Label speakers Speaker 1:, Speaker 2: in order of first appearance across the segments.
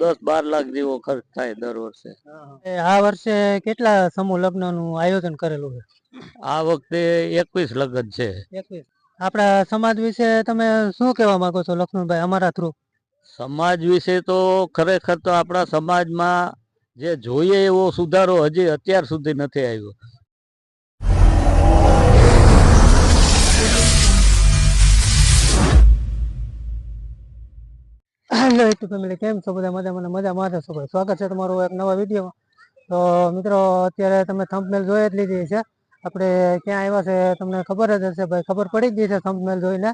Speaker 1: દસ બાર લાખ જેવો ખર્ચ થાય દર વર્ષે.
Speaker 2: આ વર્ષે કેટલા સમૂહ લગ્નનું આયોજન કરેલું છે?
Speaker 1: આ વખતે એકવીસ લગ્ન છે.
Speaker 2: એકવીસ. આપણા સમાજ વિશે તમે શું કહેવા માંગો છો લક્ષ્મણભાઈ અમારા થ્રુ
Speaker 1: સમાજ વિશે તો ખરેખર તો આપણા સમાજમાં જે જોઈએ એવો સુધારો હજી અત્યાર સુધી નથી આવ્યો.
Speaker 2: હેલો યુટ્યુબ ફેમિલી, કેમ છો બધા? મજા મને મજા માં છો ભાઈ સ્વાગત છે તમારું એક નવા વિડીયોમાં. તો મિત્રો, અત્યારે તમે થંપમેલ જોઈ જ લીધી છે આપણે ક્યાં આવ્યા છે તમને ખબર જ હશે ભાઈ, ખબર પડી ગઈ છે થંપમેલ જોઈને.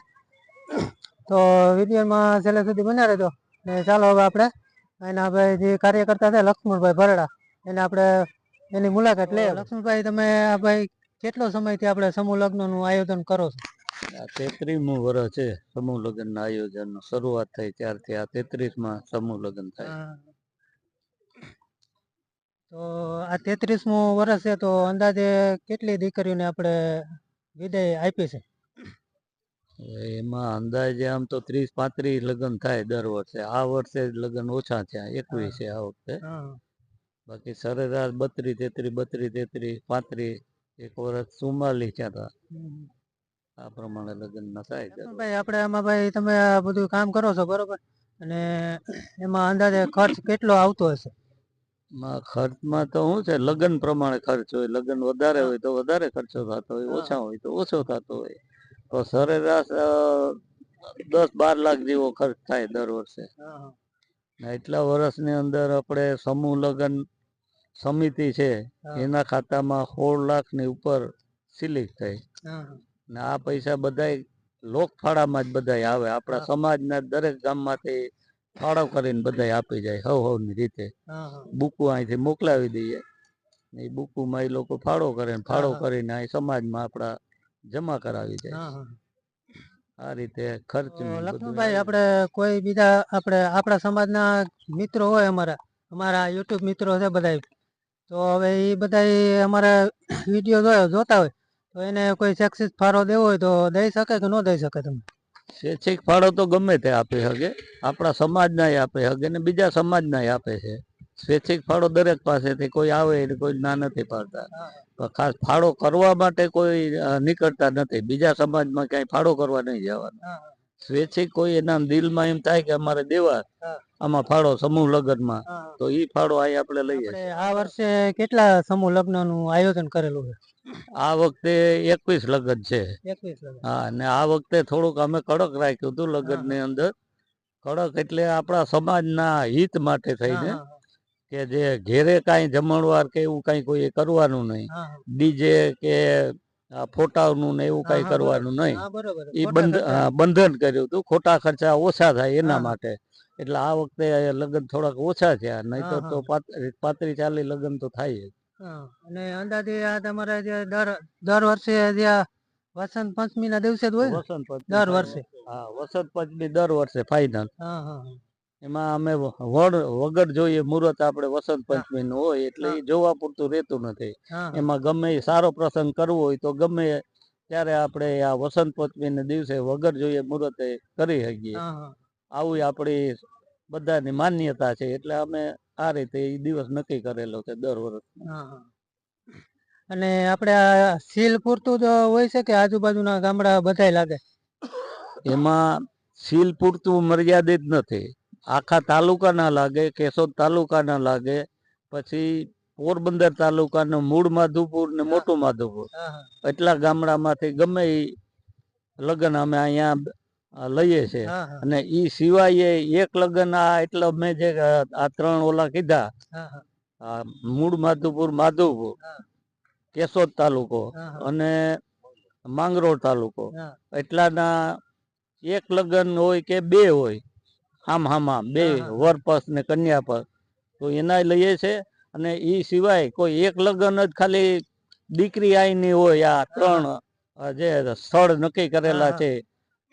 Speaker 2: તો વિડીયોમાં છેલ્લે સુધી બન્યા રહેજો. ને ચાલો હવે આપણે એના ભાઈ જે કાર્યકર્તા છે, લક્ષ્મણભાઈ ભરડા, એને આપણે એની મુલાકાત લઈએ લક્ષ્મણભાઈ, તમે આ ભાઈ કેટલો સમયથી આપણે સમૂહ લગ્નનું આયોજન કરો છો?
Speaker 1: આ તેત્રીસમું વર્ષ છે સમૂહ લગ્નના આયોજન શરૂઆત થઈ ત્યારથી આ તેત્રીસમાં સમૂહ લગ્ન થાય.
Speaker 2: તો આ તેત્રીસમું વર્ષ છે તો અંદાજે કેટલી દીકરીઓને આપણે વિદાય આપી છે?
Speaker 1: એમાં અંદાજે આમ તો ત્રીસ પાંત્રીસ લગ્ન થાય દર વર્ષે. આ વર્ષે લગ્ન ઓછા થયા એકવીસ છે આ વખતે. બાકી સરેરાશ બત્રીસ તેત્રીસ બત્રીસ તેત્રીસ પાંત્રીસ એક વર્ષ ચુમ્માલીસ થયા હતા. આ પ્રમાણે લગ્ન ના થાય
Speaker 2: ભાઈ આપણે આમાં ભાઈ તમે આ બધું કામ કરો છો બરોબર? અને એમાં અંદાજે ખર્ચ કેટલો આવતો હશે?
Speaker 1: માં ખર્ચમાં તો શું છે લગ્ન પ્રમાણે ખર્ચ હોય. લગ્ન વધારે હોય તો વધારે ખર્ચો થતો હોય ઓછા હોય તો ઓછો થતો હોય. તો સરેરાશ દસ બાર લાખ જેવો ખર્ચ થાય દર વર્ષે. એટલા વર્ષની અંદર આપણે સમૂહ લગ્ન સમિતિ છે એના ખાતામાં સોળ લાખની ઉપર સિલેક્ટ થઈ. ને આ પૈસા બધાય લોકફાળામાં જ બધાય આવે. આપણા. સમાજના દરેક ગામમાંથી ફાળો કરીને બધાય આપી જાય હવ હવની રીતે. બુકુ અહીંથી મોકલાવી દઈએ. એ બુકુમાં એ લોકો ફાળો કરે ફાળો કરીને અહીં સમાજમાં આપણા જમા કરાવી જાય. આ રીતે ખર્ચ
Speaker 2: લક્ષ્મણભાઈ આપણે કોઈ બીજા આપણે આપણા સમાજના મિત્રો હોય અમારા અમારા યુટ્યુબ મિત્રો છે બધા તો હવે એ બધા અમારા વીડિયો જોતા હોય તો એને કોઈ શૈક્ષિક ફાળો દેવો હોય તો દઈ શકે કે ન દઈ શકે તમે?
Speaker 1: સ્વૈચ્છિક ફાળો તો ગમે તે આપી શકે આપણા સમાજનાય આપે શકે ને બીજા સમાજનાય આપે છે. સ્વૈચ્છિક ફાળો દરેક પાસેથી કોઈ આવે એટલે કોઈ ના નથી પાડતા. ખાસ ફાળો કરવા માટે કોઈ નીકળતા નથી. બીજા સમાજમાં ક્યાંય ફાળો કરવા નહીં જવાનું. સ્વૈચ્છિક કોઈ એના દિલમાં એમ થાય કે અમારે દેવા આમાં ફાળો સમૂહ લગ્નમાં. તો ઈ ફાળો અહીં આપણે લઈએ
Speaker 2: આ વર્ષે કેટલા સમૂહ લગ્નનું આયોજન કરેલું છે?
Speaker 1: આ વખતે એકવીસ લગ્ન છે. હા અને આ વખતે થોડુંક અમે કડક રાખ્યું હતું લગ્નની અંદર. કડક એટલે આપણા સમાજના હિત માટે થઈને કે જે ઘેરે કાંઈ જમણવાર કે એવું કાંઈ કોઈ કરવાનું નહીં. ડીજે કે ફોટાનું ને એવું કઈ કરવાનું નહીં. એ બંધ બંધન કર્યું હતું. ખોટા ખર્ચા ઓછા થાય એના માટે. એટલે આ વખતે લગ્ન થોડાક ઓછા થયા. નહીં તો પાત્રી ચાલી લગ્ન તો થાય
Speaker 2: અને અંદાજે આ તમારે જે દર દર વર્ષે જે વસંત પંચમી ના દિવસે જ હોય
Speaker 1: વસંત પંચમી
Speaker 2: દર વર્ષે.
Speaker 1: હા વસંત પંચમી દર વર્ષે ફાઇનલ
Speaker 2: હા હા.
Speaker 1: એમાં અમે વડ વગર જોઈએ મુહૂર્ત આપણે વસંત પંચમી નું હોય એટલે એ જોવા પૂરતું રહેતું નથી. એમાં ગમે સારો પ્રસંગ કરવો હોય તો ગમે ત્યારે આપણે આ વસંત પંચમી ના દિવસે વગર જોઈએ મુહૂર્ત કરી શકીએ. આવું આપણી બધાની માન્યતા છે એટલે અમે આ રીતે એ દિવસ નક્કી કરેલો છે દર વર્ષ.
Speaker 2: અને આપણે આ સીલ પૂરતું જ હોય છે કે આજુબાજુના ગામડા બધાય લાગે?
Speaker 1: એમાં સીલ પૂરતું મર્યાદિત નથી. આખા તાલુકાના લાગે કેશોદ તાલુકાના લાગે પછી પોરબંદર તાલુકાનું મૂળ માધુપુર ને મોટું માધુપુર. એટલા ગામડામાંથી ગમે એ લગ્ન અમે અહીંયા લઈએ છે
Speaker 2: હા, હા.
Speaker 1: અને ઈ સિવાય એક લગ્ન આ એટલે મેં જે આ ત્રણ ઓલા કીધા. મૂળ માધુપુર માધુપુર કેશોદ તાલુકો. અને માંગરોળ તાલુકો. એટલાના એક લગ્ન હોય કે બે હોય. હામ હામા બે
Speaker 2: હા, હા.
Speaker 1: વર પક્ષ ને કન્યા પક્ષ તો એના લઈએ છે અને એ સિવાય કોઈ એક લગ્ન જ ખાલી દીકરી આઈની હોય આ ત્રણ જે સ્થળ નક્કી કરેલા છે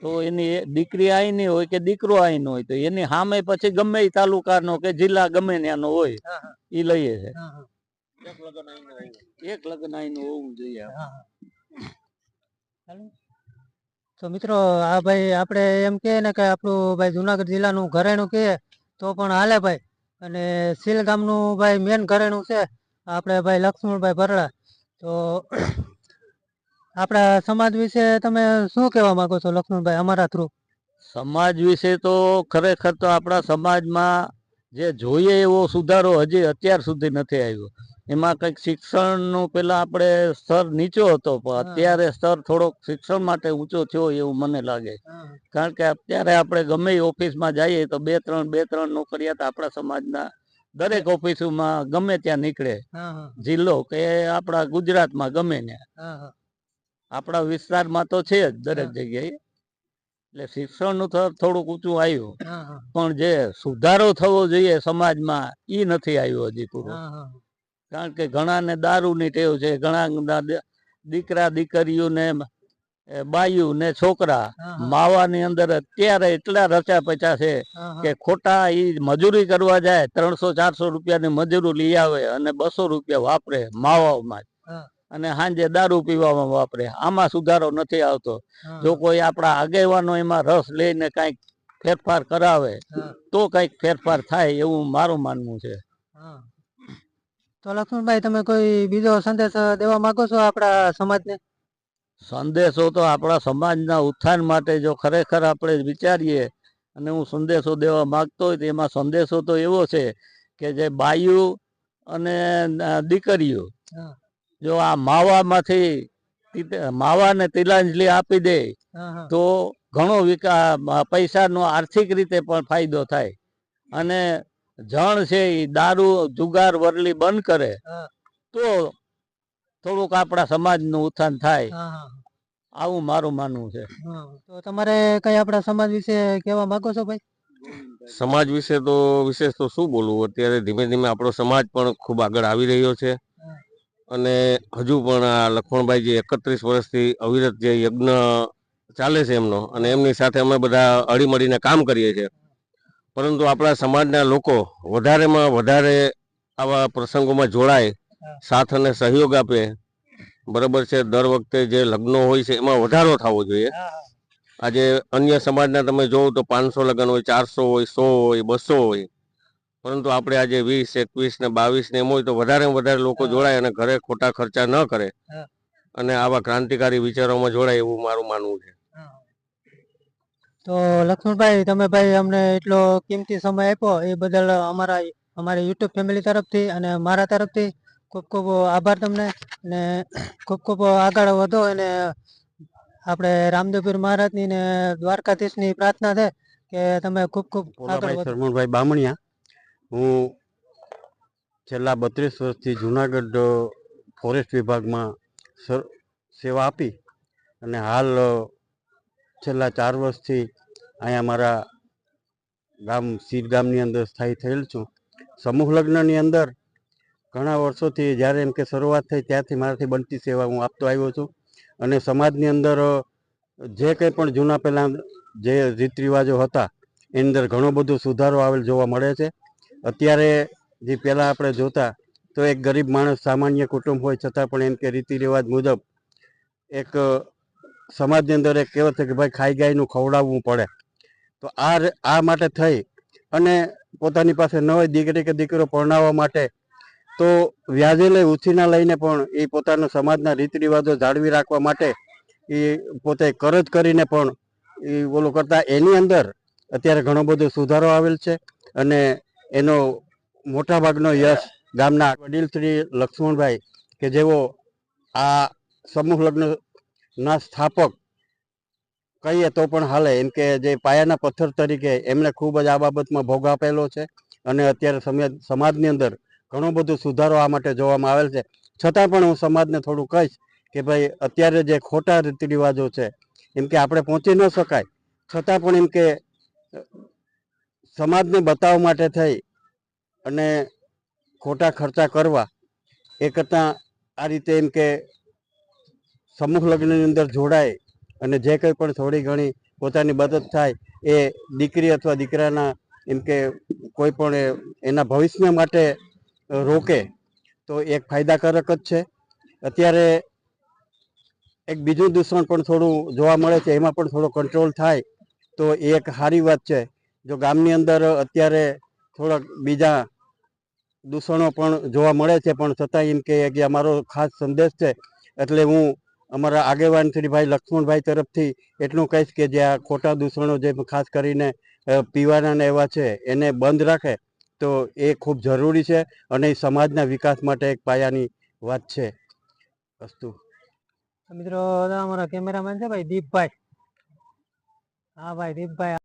Speaker 1: તો એની એ દીકરી આઈની હોય કે દીકરો આઈનો હોય તો એની સામે પછી ગમે ઈ તાલુકાનો કે જિલ્લા ગમે ત્યાંનો હોય
Speaker 2: હા.
Speaker 1: લઈએ છે. એક લગ્ન આઈનું હોવું જોઈએ.
Speaker 2: તો મિત્રો, આ ભાઈ આપણે એમ કહે ને કે આપણું ભાઈ જુનાગઢ જિલ્લાનું ઘરેણું કહે તો પણ હાલે ભાઈ. અને સીલ ગામનું ભાઈ મેન ઘરેણું છે, આપણે ભાઈ લક્ષ્મણભાઈ ભરડા. તો આપણા સમાજ વિશે તમે શું કહેવા માંગો છો લક્ષ્મણભાઈ, અમારા થ્રુ
Speaker 1: સમાજ વિશે તો ખરેખર તો આપણા સમાજમાં જે જોઈએ એવો સુધારો હજી અત્યાર સુધી નથી આવ્યો. એમાં કંઈક શિક્ષણનું પેલા આપણે સ્તર નીચો હતો પણ અત્યારે સ્તર થોડોક શિક્ષણ માટે ઊંચો થયો એવું મને લાગે. કારણ કે અત્યારે આપણે ગમે એ ઓફિસમાં જઈએ તો બે ત્રણ બે ત્રણ નોકરિયાત આપણા સમાજના દરેક ઓફિસોમાં ગમે ત્યાં નીકળે. જિલ્લો કે આપણા ગુજરાતમાં ગમે
Speaker 2: હા
Speaker 1: આપણા વિસ્તારમાં તો છે જ દરેક. જગ્યાએ. એટલે શિક્ષણનું સ્તર થોડુંક ઊંચું આવ્યું. પણ જે સુધારો થવો જોઈએ સમાજમાં ઈ નથી આવ્યો હજી પૂરો. કારણ કે ઘણાને દારૂની ટેવ છે ઘણા દીકરા દીકરીઓને બાયુ ને છોકરા. માવાની અંદર અત્યારે એટલા રચા પચા છે કે ખોટા ઈ મજૂરી કરવા જાય ત્રણસો ચારસો રૂપિયાની મજૂરી લઈ આવે અને બસો રૂપિયા વાપરે માવામાં. અને સાંજે દારૂ પીવામાં વાપરે. આમાં સુધારો નથી આવતો. જો કોઈ આપણા આગેવાનો એમાં રસ લઈને કંઈક ફેરફાર કરાવે તો કંઈક ફેરફાર થાય એવું મારું માનવું છે.
Speaker 2: તો લક્ષ્મણભાઈ તમે કોઈ બીજો સંદેશ દેવા માંગો છો આપણા સમાજને?
Speaker 1: સંદેશો તો આપણા સમાજના ઉત્થાન માટે જો ખરેખર આપણે વિચારીએ અને હું સંદેશો દેવા માગતો હોય તો એમાં સંદેશો તો એવો છે કે જે બાયુ અને દીકરીઓ જો આ માવામાંથી માવાને તિલાંજલિ આપી દે તો ઘણો વિકાસ પૈસાનો આર્થિક રીતે પણ ફાયદો થાય. અને જણ છે એ દારૂ જુગાર વરલી બંધ કરે તો થોડુંક આપણા સમાજનું ઉત્થાન થાય.
Speaker 2: હા હા
Speaker 1: આવું મારું માનવું છે.
Speaker 2: તો તમારે કઈ આપણા સમાજ વિશે કહેવા માંગો છો ભાઈ?
Speaker 3: સમાજ વિશે તો વિશેષ તો શું બોલવું? અત્યારે ધીમે ધીમે આપણો સમાજ પણ ખૂબ આગળ આવી રહ્યો છે. અને હજુ પણ આ લખમણભાઈ જે એકત્રીસ વર્ષથી અવિરત જે યજ્ઞ ચાલે છે એમનો અને એમની સાથે અમે બધા હળીમળીને કામ કરીએ છીએ. પરંતુ આપણા સમાજના લોકો વધારેમાં વધારે આવા પ્રસંગોમાં જોડાય. સાથ અને સહયોગ આપે. બરાબર છે દર વખતે જે લગ્નો હોય છે એમાં વધારો થવો જોઈએ. આજે અન્ય સમાજના તમે જોવો તો પાંચસો લગ્ન હોય ચારસો હોય સો હોય બસો હોય. પરંતુ આપણે આજે વીસ એકવીસ ને બાવીસ ને એમ હોય તો વધારે વધારે લોકો જોડાય અને ઘરે ખોટા ખર્ચા ન કરે. અને આવા ક્રાંતિકારી વિચારોમાં જોડાય એવું મારું માનવું છે.
Speaker 2: તો લક્ષ્મણભાઈ તમે ભાઈ અમને એટલો કિંમતી સમય આપ્યો એ બદલ અમારા અમારી યુટ્યુબ ફેમિલી તરફથી અને મારા તરફથી ખૂબ ખૂબ આભાર તમને અને ખૂબ ખૂબ આગળ વધો અને આપણે રામદેવપીર મહારાજની ને દ્વારકાધીશની પ્રાર્થના છે કે તમે ખૂબ ખૂબ
Speaker 4: સરમણભાઈ બામણિયા હું છેલ્લા બત્રીસ વર્ષથી જુનાગઢ ફોરેસ્ટ વિભાગમાં સેવા આપી અને હાલ છેલ્લા ચાર વર્ષથી અહીંયા મારા ગામ, સીર ગામની અંદર સ્થાયી થયેલ છું. સમૂહ લગ્નની અંદર ઘણા વર્ષોથી જ્યારે એમ કે શરૂઆત થઈ ત્યારથી મારાથી બનતી સેવા હું આપતો આવ્યો છું. અને સમાજની અંદર જે કંઈ પણ જૂના પહેલાં જે રીત રિવાજો હતા, એની અંદર ઘણો બધો સુધારો આવેલ જોવા મળે છે. અત્યારે જે પહેલાં આપણે જોતા, તો એક ગરીબ માણસ સામાન્ય કુટુંબ હોય છતાં પણ એમ કે રીતિ રિવાજ મુજબ એક સમાજની અંદર એક કહેવત છે કે ભાઈ ખાઈ ગાયનું ખવડાવવું પડે. તો આ આ માટે થઈ અને પોતાની પાસે ન હોય દીકરી કે દીકરો પરણાવવા માટે, તો વ્યાજે લઈ ઉછીના લઈને પણ એ પોતાના સમાજના રીત રિવાજો જાળવી રાખવા માટે એ પોતે કરજ કરીને પણ એ ઓલું કરતા એની અંદર અત્યારે ઘણો બધો સુધારો આવેલ છે અને એનો મોટાભાગનો યશ ગામના વડીલ શ્રી લક્ષ્મણભાઈ કે જેઓ આ સમૂહ લગ્નના સ્થાપક કહીએ તો પણ હાલે. એમ કે જે પાયાના પથ્થર તરીકે એમણે ખૂબ જ આ બાબતમાં ભોગ આપેલો છે અને અત્યારે સમાજ સમાજની અંદર ઘણો બધો સુધારો આ માટે જોવામાં આવેલ છે. છતાં પણ હું સમાજને થોડું કહીશ કે ભાઈ, અત્યારે જે ખોટા રીતિ રિવાજો છે, એમ કે આપણે પહોંચી ન શકાય. છતાં પણ એમ કે સમાજને બતાવવા માટે થઈ અને ખોટા ખર્ચા કરવા એ કરતાં આ રીતે એમ કે સમૂહ લગ્નની અંદર જોડાય અને જે કંઈ પણ થોડી ઘણી પોતાની મદદ થાય એ દીકરી અથવા દીકરાના એમ કે કોઈ પણ એના ભવિષ્ય માટે રોકે, તો એક ફાયદાકારક જ છે. અત્યારે એક બીજું દૂષણ પણ થોડું જોવા મળે છે, એમાં પણ થોડો કંટ્રોલ થાય, તો એ એક સારી વાત છે. જો ગામની અંદર અત્યારે થોડાક બીજા દૂષણો પણ જોવા મળે છે, પણ છતાં એમ કે અમારો ખાસ સંદેશ છે, એટલે હું અમારા આગેવાન શ્રી ભાઈ લક્ષ્મણભાઈ તરફથી એટલું કહીશ કે જે આ ખોટા દૂષણો જે ખાસ કરીને પીવાના ને એવા છે, એને બંધ રાખે તો એ ખૂબ જરૂરી છે અને એ સમાજના વિકાસ માટે એક પાયાની વાત છે. અસ્તુ
Speaker 2: મિત્રો, અમારા કેમેરામેન છે ભાઈ દીપભાઈ. હા, ભાઈ દીપભાઈ.